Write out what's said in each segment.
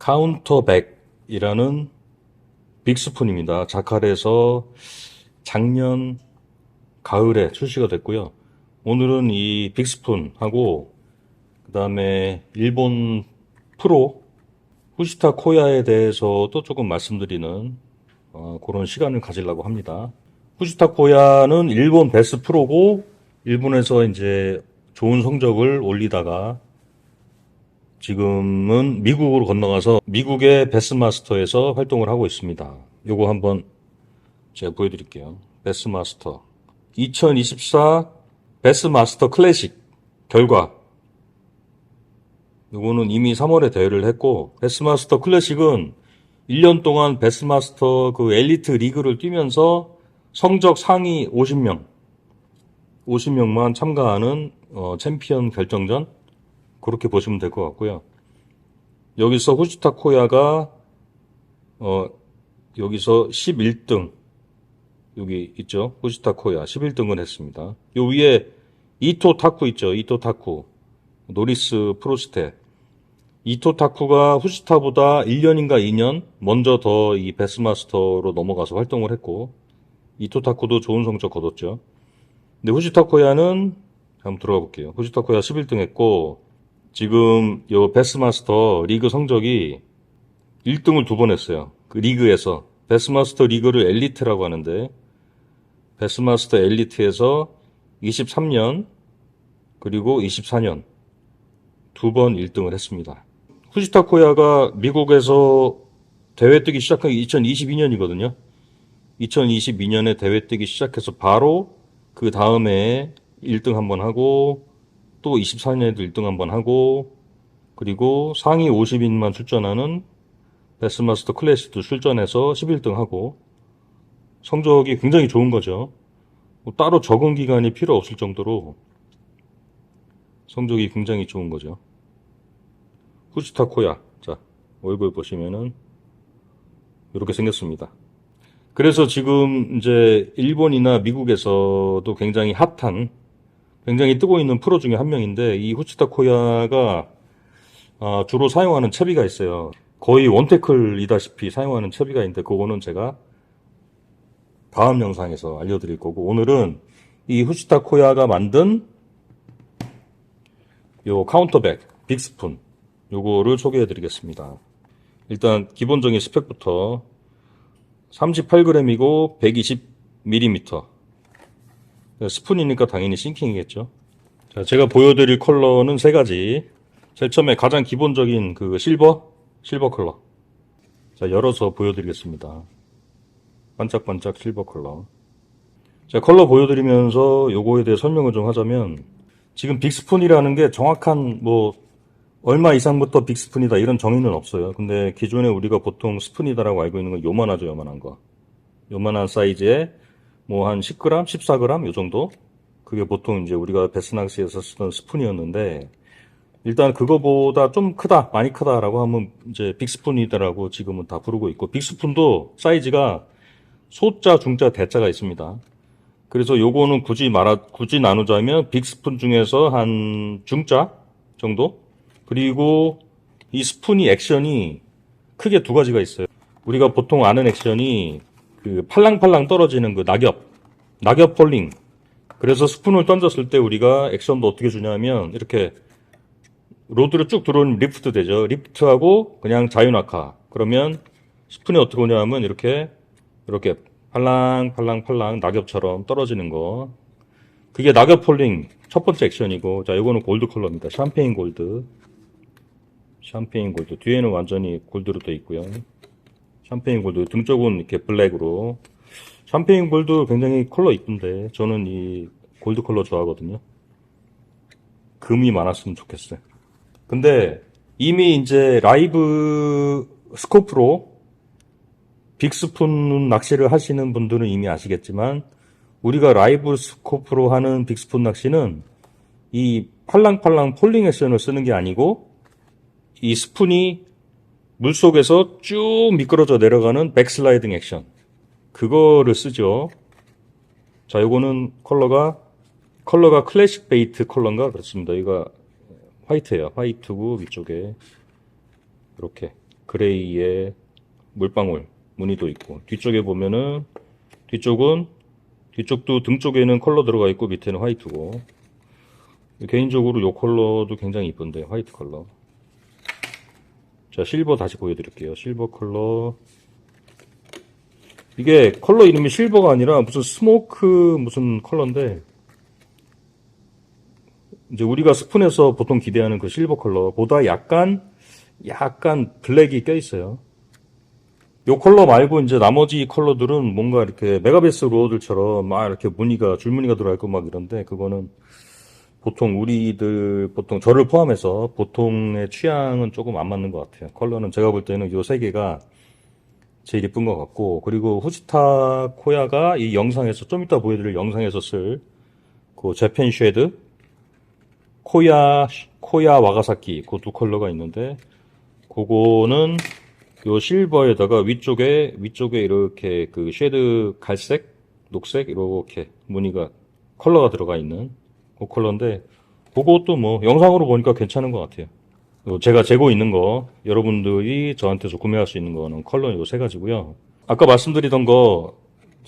카운터백이라는 빅스푼입니다. 자칼에서 작년 가을에 출시가 됐고요. 오늘은 이 빅스푼하고 그 다음에 일본 프로 후시타 코야에 대해서도 조금 말씀드리는 어, 그런 시간을 가지려고 합니다. 후시타 코야는 일본 베스 프로고 일본에서 이제 좋은 성적을 올리다가 지금은 미국으로 건너가서 미국의 베스마스터에서 활동을 하고 있습니다. 요거 한번 제가 보여드릴게요. 베스마스터 2024 베스마스터 클래식 결과 요거는 이미 3월에 대회를 했고 베스마스터 클래식은 1년 동안 베스마스터 그 엘리트 리그를 뛰면서 성적 상위 50명 50명만 참가하는 어, 챔피언 결정전 그렇게 보시면 될 것 같고요. 여기서 후시타 코야가 어, 여기서 11등 여기 있죠. 후시타 코야 11등을 했습니다. 요 위에 이토 타쿠 있죠. 이토 타쿠 노리스 프로스테 이토 타쿠가 후시타보다 1년인가 2년 먼저 더 이 베스마스터로 넘어가서 활동을 했고 이토 타쿠도 좋은 성적 거뒀죠. 근데 후시타 코야는 한번 들어가 볼게요. 후시타 코야 11등 했고 지금 요 베스마스터 리그 성적이 1등을 두 번 했어요. 그 리그에서 베스마스터 리그를 엘리트라고 하는데 베스마스터 엘리트에서 23년 그리고 24년 두 번 1등을 했습니다. 후시타 코야가 미국에서 대회 뛰기 시작한 게 2022년이거든요. 2022년에 대회 뛰기 시작해서 바로 그 다음에 1등 한 번 하고 또 24년에도 1등 한번 하고 그리고 상위 50인만 출전하는 베스마스터 클래식도 출전해서 11등 하고 성적이 굉장히 좋은 거죠. 뭐 따로 적응 기간이 필요 없을 정도로 성적이 굉장히 좋은 거죠. 후지타 코야. 자, 얼굴 보시면은 이렇게 생겼습니다. 그래서 지금 이제 일본이나 미국에서도 굉장히 핫한 굉장히 뜨고 있는 프로 중에 한 명인데 이 후치타 코야가 아, 주로 사용하는 채비가 있어요. 거의 원태클이다시피 사용하는 채비가 있는데 그거는 제가 다음 영상에서 알려드릴 거고 오늘은 이 후치타 코야가 만든 요 카운터백 빅스푼 요거를 소개해 드리겠습니다. 일단 기본적인 스펙부터 38g이고 120mm 스푼이니까 당연히 싱킹이겠죠. 자, 제가 보여드릴 컬러는 세 가지. 제일 처음에 가장 기본적인 그 실버, 실버 컬러. 자, 열어서 보여드리겠습니다. 반짝반짝 실버 컬러. 자, 컬러 보여드리면서 요거에 대해 설명을 좀 하자면, 지금 빅스푼이라는 게 정확한 뭐, 얼마 이상부터 빅스푼이다 이런 정의는 없어요. 근데 기존에 우리가 보통 스푼이다라고 알고 있는 건 요만하죠, 요만한 거. 요만한 사이즈에 뭐 한 10g, 14g 요 정도? 그게 보통 이제 우리가 베스낚시에서 쓰던 스푼이었는데 일단 그거보다 좀 크다, 많이 크다라고 하면 이제 빅스푼이다라고 지금은 다 부르고 있고 빅스푼도 사이즈가 소자, 중자, 대자가 있습니다. 그래서 요거는 굳이 말하 굳이 나누자면 빅스푼 중에서 한 중자 정도? 그리고 이 스푼이 액션이 크게 두 가지가 있어요. 우리가 보통 아는 액션이 그 팔랑팔랑 떨어지는 그 낙엽, 낙엽 폴링. 그래서 스푼을 던졌을 때 우리가 액션도 어떻게 주냐면 이렇게 로드로 쭉 들어오는 리프트 되죠. 리프트하고 그냥 자유낙하. 그러면 스푼이 어떻게 오냐면 이렇게 이렇게 팔랑팔랑팔랑 낙엽처럼 떨어지는 거. 그게 낙엽 폴링 첫 번째 액션이고 자 이거는 골드 컬러입니다. 샴페인 골드. 샴페인 골드. 뒤에는 완전히 골드로 되어 있고요. 샴페인 골드. 등 쪽은 이렇게 블랙으로. 샴페인 골드 굉장히 컬러 이쁜데 저는 이 골드 컬러 좋아하거든요. 금이 많았으면 좋겠어요. 근데 이미 이제 라이브 스코프로 빅스푼 낚시를 하시는 분들은 이미 아시겠지만 우리가 라이브 스코프로 하는 빅스푼 낚시는 이 팔랑팔랑 폴링 액션을 쓰는 게 아니고 이 스푼이 물 속에서 쭉 미끄러져 내려가는 백슬라이딩 액션. 그거를 쓰죠. 자, 요거는 컬러가, 컬러가 클래식 베이트 컬러인가? 그렇습니다. 이거 화이트예요. 화이트고 위쪽에. 이렇게. 그레이에 물방울 무늬도 있고 뒤쪽에 보면은 뒤쪽은 뒤쪽도 등 쪽에는 컬러 들어가 있고 밑에는 화이트고 개인적으로 이 컬러도 굉장히 이쁜데 화이트 컬러 자 실버 다시 보여드릴게요 실버 컬러 이게 컬러 이름이 실버가 아니라 무슨 스모크 무슨 컬러인데 이제 우리가 스푼에서 보통 기대하는 그 실버 컬러보다 약간 약간 블랙이 껴 있어요. 요 컬러 말고 이제 나머지 컬러들은 뭔가 이렇게 메가베스 로어들처럼 막 이렇게 무늬가 줄무늬가 들어가 있고 막 이런데 그거는 보통 우리들 보통 저를 포함해서 보통의 취향은 조금 안 맞는 것 같아요. 컬러는 제가 볼 때는 요 세 개가 제일 이쁜 것 같고 그리고 후지타 코야가 이 영상에서 좀 이따 보여드릴 영상에서 쓸 그 재팬 쉐드 코야 코야 와가사키 그 두 컬러가 있는데 그거는 요 실버에다가 위쪽에 위쪽에 이렇게 그 쉐드 갈색, 녹색 이렇게 무늬가 컬러가 들어가 있는 그 컬러인데 그것도 뭐 영상으로 보니까 괜찮은 것 같아요. 요 제가 재고 있는 거 여러분들이 저한테서 구매할 수 있는 거는 컬러 요세 가지고요. 아까 말씀드리던 거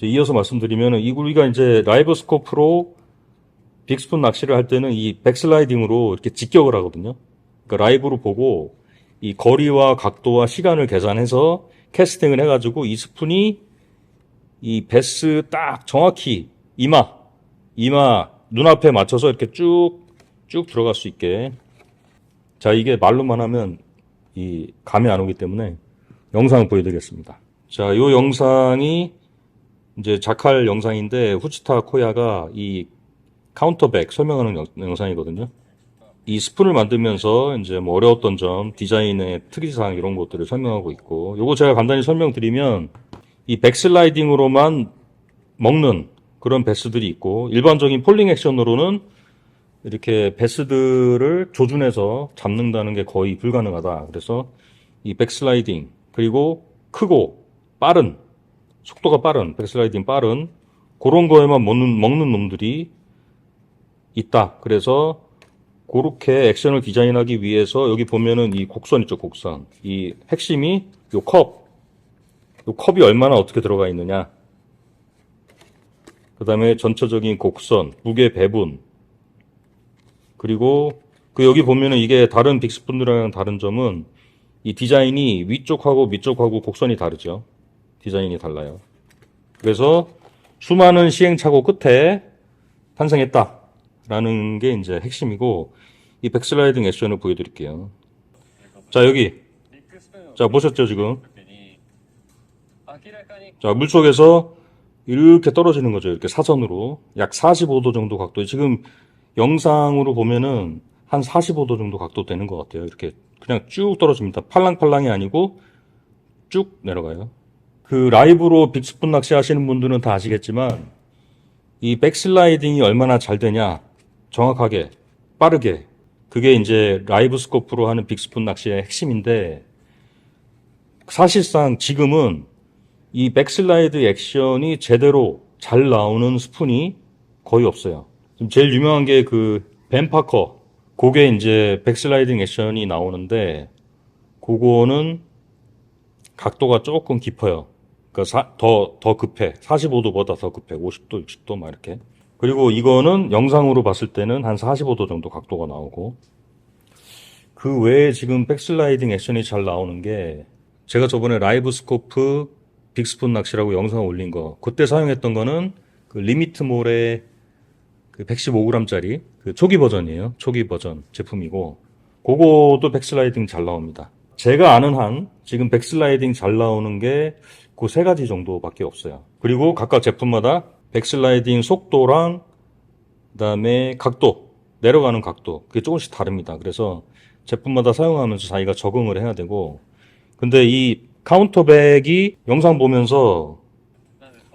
이어서 말씀드리면은 이 우리가 이제 라이브 스코프로 빅스푼 낚시를 할 때는 이 백슬라이딩으로 이렇게 직격을 하거든요. 그러니까 라이브로 보고 이 거리와 각도와 시간을 계산해서 캐스팅을 해가지고 이 스푼이 이 베스 딱 정확히 이마, 이마 눈앞에 맞춰서 이렇게 쭉, 쭉 들어갈 수 있게. 자, 이게 말로만 하면 이 감이 안 오기 때문에 영상을 보여드리겠습니다. 자, 요 영상이 이제 자칼 영상인데 후치타 코야가 이 카운터백 설명하는 영- 영상이거든요. 이 스푼을 만들면서 이제 뭐 어려웠던 점, 디자인의 특이사항 이런 것들을 설명하고 있고, 요거 제가 간단히 설명드리면 이 백슬라이딩으로만 먹는 그런 베스들이 있고, 일반적인 폴링 액션으로는 이렇게 베스들을 조준해서 잡는다는 게 거의 불가능하다. 그래서 이 백슬라이딩, 그리고 크고 빠른, 속도가 빠른, 백슬라이딩 빠른, 그런 거에만 먹는, 먹는 놈들이 있다. 그래서 그렇게 액션을 디자인하기 위해서 여기 보면은 이 곡선 있죠, 곡선. 이 핵심이 요 컵. 요 컵이 얼마나 어떻게 들어가 있느냐. 그 다음에 전체적인 곡선, 무게 배분. 그리고 그 여기 보면은 이게 다른 빅스푼들이랑 다른 점은 이 디자인이 위쪽하고 밑쪽하고 곡선이 다르죠. 디자인이 달라요. 그래서 수많은 시행착오 끝에 탄생했다라는 게 이제 핵심이고 이 백슬라이딩 액션을 보여드릴게요. 자 여기 자 보셨죠 지금 아, 자 물속에서 이렇게 떨어지는 거죠. 이렇게 사선으로. 약 45도 정도 각도. 지금 영상으로 보면은 한 45도 정도 각도 되는 것 같아요. 이렇게 그냥 쭉 떨어집니다. 팔랑팔랑이 아니고 쭉 내려가요. 그 라이브로 빅스푼 낚시 하시는 분들은 다 아시겠지만 이 백슬라이딩이 얼마나 잘 되냐. 정확하게, 빠르게. 그게 이제 라이브 스코프로 하는 빅스푼 낚시의 핵심인데 사실상 지금은 이 백슬라이드 액션이 제대로 잘 나오는 스푼이 거의 없어요. 지금 제일 유명한 게 그 벤파커. 그게 이제 백슬라이딩 액션이 나오는데 그거는 각도가 조금 깊어요. 그러니까 더, 더 급해. 45도보다 더 급해. 50도, 60도 막 이렇게. 그리고 이거는 영상으로 봤을 때는 한 45도 정도 각도가 나오고 그 외에 지금 백슬라이딩 액션이 잘 나오는 게 제가 저번에 라이브 스코프 빅스푼 낚시라고 영상 올린 거 그때 사용했던 거는 그 리미트몰의 그 115g짜리 그 초기 버전이에요. 초기 버전 제품이고 그거도 백슬라이딩 잘 나옵니다. 제가 아는 한 지금 백슬라이딩 잘 나오는 게 그 세 가지 정도밖에 없어요. 그리고 각각 제품마다 백슬라이딩 속도랑 그다음에 각도 내려가는 각도 그게 조금씩 다릅니다. 그래서 제품마다 사용하면서 자기가 적응을 해야 되고 근데 이 카운터백이 영상 보면서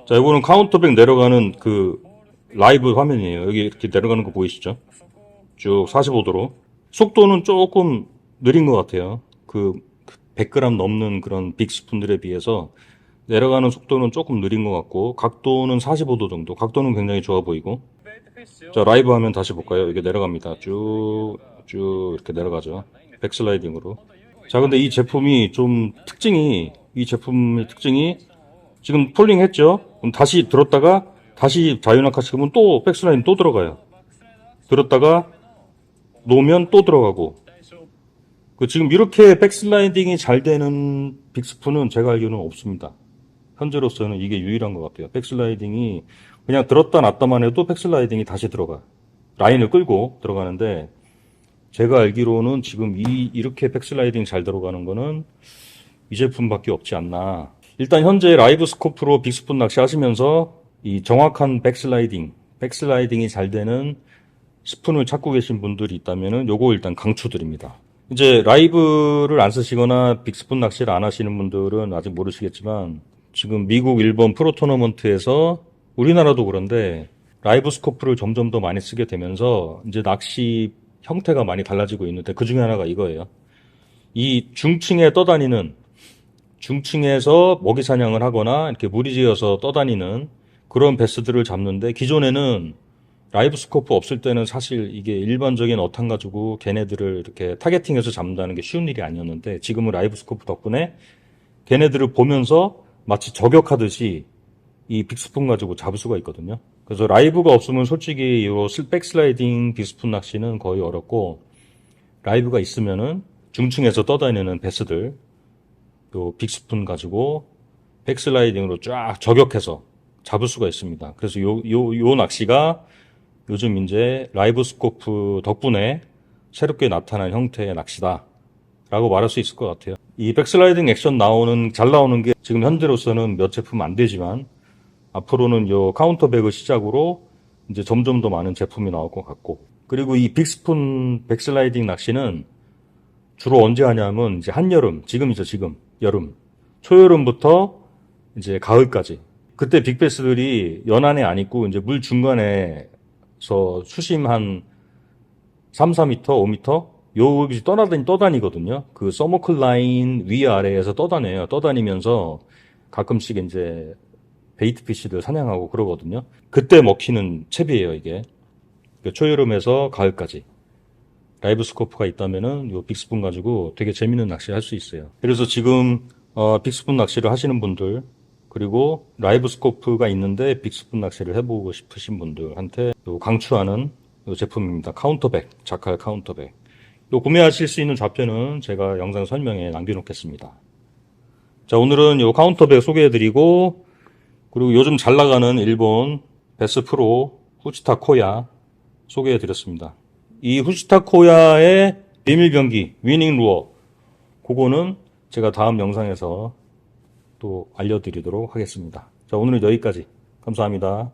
자 이거는 카운터백 내려가는 그 라이브 화면이에요. 여기 이렇게 내려가는 거 보이시죠? 쭉 45도로 속도는 조금 느린 것 같아요. 그 100g 넘는 그런 빅 스푼들에 비해서 내려가는 속도는 조금 느린 것 같고 각도는 45도 정도. 각도는 굉장히 좋아 보이고. 자 라이브 화면 다시 볼까요? 이게 내려갑니다. 쭉쭉 쭉 이렇게 내려가죠. 백슬라이딩으로. 자 근데 이 제품이 좀 특징이 이 제품의 특징이 지금 폴링 했죠? 그럼 다시 들었다가 다시 자유낙하 지금은 또 백스라인 또 들어가요. 들었다가 놓으면 또 들어가고. 그 지금 이렇게 백슬라이딩이 잘 되는 빅스푼은 제가 알기로는 없습니다. 현재로서는 이게 유일한 것 같아요. 백슬라이딩이 그냥 들었다 놨다만 해도 백슬라이딩이 다시 들어가. 라인을 끌고 들어가는데 제가 알기로는 지금 이 이렇게 백슬라이딩 잘 들어가는 거는 이 제품밖에 없지 않나. 일단 현재 라이브 스코프로 빅스푼 낚시 하시면서 이 정확한 백슬라이딩, 백슬라이딩이 잘 되는 스푼을 찾고 계신 분들이 있다면은 요거 일단 강추드립니다. 이제 라이브를 안 쓰시거나 빅스푼 낚시를 안 하시는 분들은 아직 모르시겠지만 지금 미국, 일본 프로 토너먼트에서 우리나라도 그런데 라이브 스코프를 점점 더 많이 쓰게 되면서 이제 낚시 형태가 많이 달라지고 있는데 그 중에 하나가 이거예요. 이 중층에 떠다니는 중층에서 먹이 사냥을 하거나 이렇게 무리지어서 떠다니는 그런 베스들을 잡는데 기존에는 라이브 스코프 없을 때는 사실 이게 일반적인 어탕 가지고 걔네들을 이렇게 타겟팅해서 잡는다는 게 쉬운 일이 아니었는데 지금은 라이브 스코프 덕분에 걔네들을 보면서 마치 저격하듯이 이 빅스푼 가지고 잡을 수가 있거든요. 그래서 라이브가 없으면 솔직히 이 백슬라이딩 빅스푼 낚시는 거의 어렵고 라이브가 있으면은 중층에서 떠다니는 베스들 요 빅스푼 가지고 백슬라이딩으로 쫙 저격해서 잡을 수가 있습니다. 그래서 요, 요, 요 낚시가 요즘 이제 라이브 스코프 덕분에 새롭게 나타난 형태의 낚시다. 라고 말할 수 있을 것 같아요. 이 백슬라이딩 액션 나오는, 잘 나오는 게 지금 현재로서는 몇 제품 안 되지만 앞으로는 요 카운터백을 시작으로 이제 점점 더 많은 제품이 나올 것 같고 그리고 이 빅스푼 백슬라이딩 낚시는 주로 언제 하냐면 이제 한여름, 지금이죠, 지금. 여름. 초여름부터 이제 가을까지. 그때 빅베스들이 연안에 안 있고 이제 물 중간에서 수심 한 3, 4m, 5m 여기 떠나다니 떠다니거든요. 그 서머클 라인 위 아래에서 떠다녀요. 떠다니면서 가끔씩 이제 베이트 피쉬들 사냥하고 그러거든요. 그때 먹히는 채비예요, 이게. 그 초여름에서 가을까지. 라이브 스코프가 있다면은 요 빅스푼 가지고 되게 재밌는 낚시 할 수 있어요. 그래서 지금 어, 빅스푼 낚시를 하시는 분들 그리고 라이브 스코프가 있는데 빅스푼 낚시를 해보고 싶으신 분들한테 요 강추하는 요 제품입니다. 카운터백, 자칼 카운터백. 요 구매하실 수 있는 좌표는 제가 영상 설명에 남겨놓겠습니다. 자 오늘은 요 카운터백 소개해드리고 그리고 요즘 잘 나가는 일본 베스 프로 후치타 코야 소개해 드렸습니다. 이 후시타 코야의 비밀 병기 위닝 루어 그거는 제가 다음 영상에서 또 알려드리도록 하겠습니다. 자 오늘은 여기까지 감사합니다.